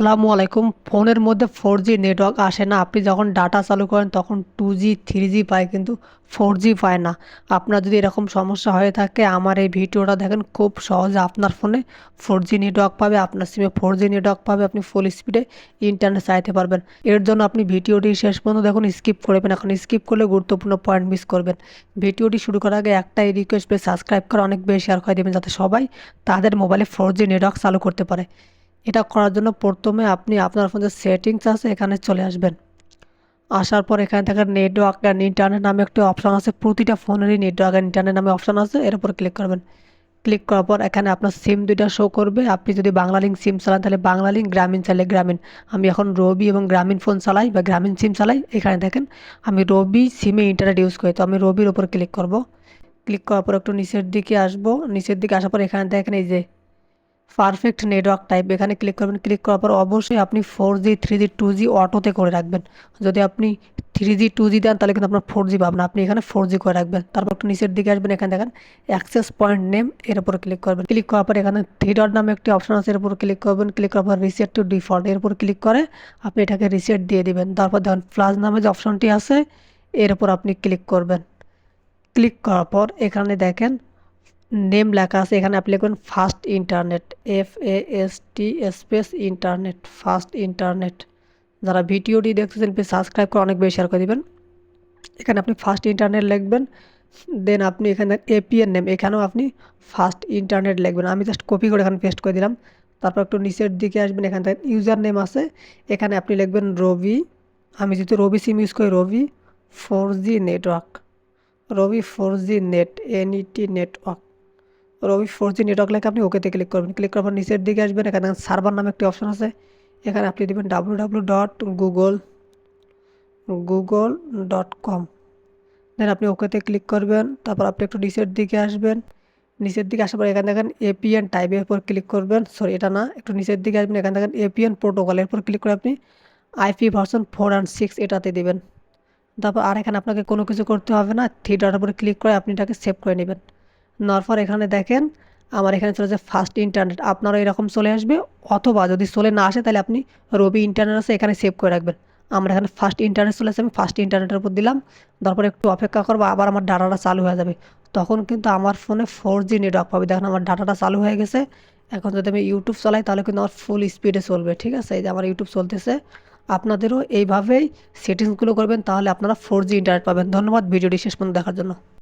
আসসালামু আলাইকুম ফোনের মধ্যে ফোর জি নেটওয়ার্ক আসে না। আপনি যখন ডাটা চালু করেন, তখন টু জি থ্রি জি পায়, কিন্তু ফোর জি পায় না। আপনার যদি এরকম সমস্যা হয়ে থাকে, আমার এই ভিডিওটা দেখেন, খুব সহজে আপনার ফোনে ফোর জি নেটওয়ার্ক পাবে, আপনার সিমে ফোর জি নেটওয়ার্ক পাবে, আপনি ফুল স্পিডে ইন্টারনেট চাইতে পারবেন। এর জন্য আপনি ভিডিওটি শেষ পর্যন্ত দেখুন স্কিপ করবেন এখন স্কিপ করলে গুরুত্বপূর্ণ পয়েন্ট মিস করবেন। ভিডিওটি শুরু করার আগে একটাই রিকোয়েস্ট পেয়ে সাবস্ক্রাইব করে অনেক বেশি শেয়ার করে দেবেন, যাতে সবাই তাদের মোবাইলে ফোর জি নেটওয়ার্ক চালু করতে পারে। এটা করার জন্য প্রথমে আপনি আপনার ফোনে সেটিংস আছে এখানে চলে আসবেন। আসার পর এখানে দেখেন নেটওয়ার্ক অ্যান্ড ইন্টারনেট নামে একটি অপশান আছে। প্রতিটা ফোনেরই নেটওয়ার্ক অ্যান্ড ইন্টারনেট নামে অপশান আছে। এর উপর ক্লিক করবেন। ক্লিক করার পর এখানে আপনার সিম দুইটা শো করবে। আপনি যদি বাংলা লিঙ্ক সিম চালান তাহলে বাংলা লিঙ্ক গ্রামীণ চাইলে গ্রামীণ। আমি এখন রবি এবং গ্রামীণ ফোন চালাই বা গ্রামীণ সিম চালাই। এখানে দেখেন আমি রবি সিমে ইন্টারনেট ইউজ করি। তো আমি রবির ওপর ক্লিক করব। ক্লিক করার পর একটু নিচের দিকে আসব। নিচের দিকে আসার পর এখানে দেখেন এই যে পারফেক্ট নেটওয়ার্ক টাইপ এখানে ক্লিক করবেন ক্লিক করার পর অবশ্যই আপনি four G three G two G অটোতে করে রাখবেন। যদি আপনি থ্রি জি টু জি দেন, তাহলে কিন্তু আপনার ফোর জি পাবেন। আপনি এখানে ফোর জি করে রাখবেন। তারপর একটু নিচের দিকে আসবেন, এখানে দেখেন অ্যাক্সেস পয়েন্ট নেম এর উপর ক্লিক করবেন। ক্লিক করার পর এখানে থ্রি ডট নামে একটি অপশন আছে, এর উপর ক্লিক করবেন। ক্লিক করার পর রিসেট টু ডিফল্ট এর উপর ক্লিক করে আপনি এটাকে রিসেট দিয়ে দিবেন। তারপর দেখেন প্লাস নামে যে অপশনটি আছে, এর উপর আপনি ক্লিক করবেন। ক্লিক করার পর এখানে দেখেন নেম লেখা আছে, এখানে আপনি লিখবেন fast internet F A S T space internet fast internet. যারা ভিডিওটি দেখতেছেন প্লিজ সাবস্ক্রাইব করে অনেক বেশি শেয়ার করে দেবেন। এখানে আপনি ফাস্ট ইন্টারনেট লিখবেন দেন আপনি এখানে এপিএন নেম এখানেও আপনি ফাস্ট ইন্টারনেট লিখবেন। আমি জাস্ট কপি করে এখানে পেস্ট করে দিলাম। তারপর একটু নিচের দিকে আসবেন, এখানে দেখেন ইউজার নেম আছে, এখানে আপনি লিখবেন রবি। আমি যেহেতু রবি সিম ইউজ করি, Robi four G network Robi four G net N E T network Robi four G network লেখে, আপনি ওকেতে ক্লিক করবেন। ক্লিক করার পর নিচের দিকে আসবেন, এখানে সার্ভার নামে একটি অপশন আছে। এখানে আপনি দেবেন W W dot Google Google dot com দেন আপনি ওকেতে ক্লিক করবেন, তারপর আপনি একটু নিচের দিকে আসবেন। নিচের দিকে আসার পর এখানে দেখেন এপিএন টাইপের উপর ক্লিক করবেন। সরি এটা না, একটু নিচের দিকে আসবেন, এখানে দেখেন এপিএন প্রোটোকলের উপর ক্লিক করে আপনি IP version four and six এটাতে দেবেন। তারপর আর এখানে আপনাকে কোনো কিছু করতে হবে না থ্রি ডটের উপরে ক্লিক করে আপনি এটাকে সেভ করে নেবেন। নেওয়ার পর এখানে দেখেন, আমার এখানে চলে যায় ফাস্ট ইন্টারনেট আপনারও এরকম চলে আসবে, অথবা যদি চলে না আসে তাহলে আপনি রবি ইন্টারনেট আছে এখানে সেভ করে রাখবেন। আমার এখানে ফার্স্ট ইন্টারনেট চলে আসে, আমি ফার্স্ট ইন্টারনেটের উপর দিলাম, তারপর একটু অপেক্ষা করব, আবার আমার ডাটাটা চালু হয়ে যাবে। তখন কিন্তু আমার ফোনে ফোর জি নেটওয়ার্ক পাবে। দেখেন আমার ডাটাটা চালু হয়ে গেছে। এখন যদি আমি ইউটিউব চালাই, তাহলে কিন্তু আমার ফুল স্পিডে চলবে, ঠিক আছে? এই যে আমার ইউটিউব চলতেছে। আপনাদেরও এইভাবেই সেটিংসগুলো করবেন, তাহলে আপনারা ফোর জি ইন্টারনেট পাবেন। ধন্যবাদ, ভিডিওটি শেষ পর্যন্ত দেখার জন্য।